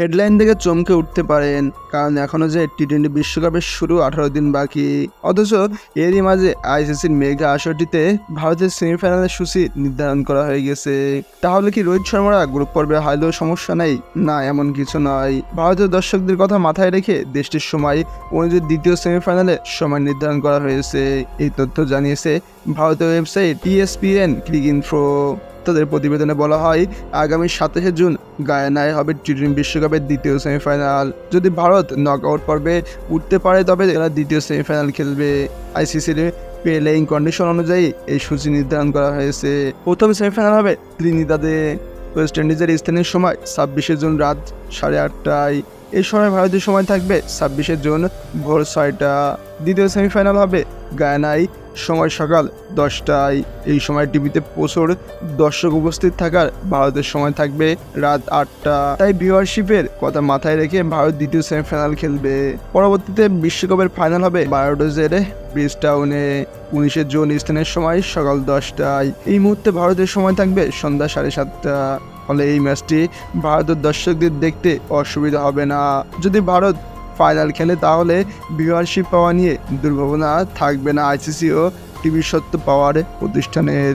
Headline দেখে চমকে উঠতে পারেন, কারণ এখনও যে টি টোয়েন্টি বিশ্বকাপের শুরু আঠারো দিন বাকি। অথচ এরই মাঝে আইসিসির মেগা আসরটিতে ভারতের সেমিফাইনালের সূচি নির্ধারণ করা হয়ে গেছে। তাহলে কি রোহিত শর্মারা গ্রুপ পর্বে হারলেও সমস্যা নেই? না, এমন কিছু নয়। ভারতীয় দর্শকদের কথা মাথায় রেখে দেশটির সময় অনুযায়ী দ্বিতীয় সেমিফাইনালে সময় নির্ধারণ করা হয়েছে। এই তথ্য জানিয়েছে ভারতীয় ওয়েবসাইট ইএসপিএন ক্লিক ইনফো তাদের প্রতিবেদনে বলা হয়, আগামী সাতাশে জুন গায়ানায় হবে টি টোয়েন্টি বিশ্বকাপের দ্বিতীয় সেমিফাইনাল। যদি ভারত নক আউট পর্বে উঠতে পারে, তবে তারা দ্বিতীয় সেমিফাইনাল খেলবে। আইসিসির প্লেইং কন্ডিশন অনুযায়ী এই সূচি নির্ধারণ করা হয়েছে। প্রথম সেমিফাইনাল হবে ত্রিনিদাদে। ওয়েস্ট ইন্ডিজের স্থানীয় সময় ছাব্বিশে জুন রাত সাড়ে আটটায়। এই সময় ভারতীয় সময় থাকবে ছাব্বিশে জুন ভোর ছয়টা। দ্বিতীয় সেমিফাইনাল হবে গায়ানায় সময় সকাল দশটায়। এই সময় টিভিতে প্রচুর দর্শক উপস্থিত থাকার ভারতের সময় থাকবে রাত আটটা। তাই ভিউয়ারশিপের কথা মাথায় রেখে ভারত দ্বিতীয় সেমিফাইনাল খেলবে। পরবর্তীতে বিশ্বকাপের ফাইনাল হবে বারোডোজের ব্রিজ টাউনে উনিশে জুন স্থানের সময় সকাল দশটায়। এই মুহূর্তে ভারতের সময় থাকবে সন্ধ্যা সাড়ে সাতটা। ফলে এই ম্যাচটি ভারতের দর্শকদের দেখতে অসুবিধা হবে না। যদি ভারত ফাইনাল খেলে তাহলে ভিউয়ারশিপ পাওয়া নিয়ে দুর্ভাবনা থাকবে না। আইসিসি ও টিভি সত্য পাওয়ার প্রতিষ্ঠানের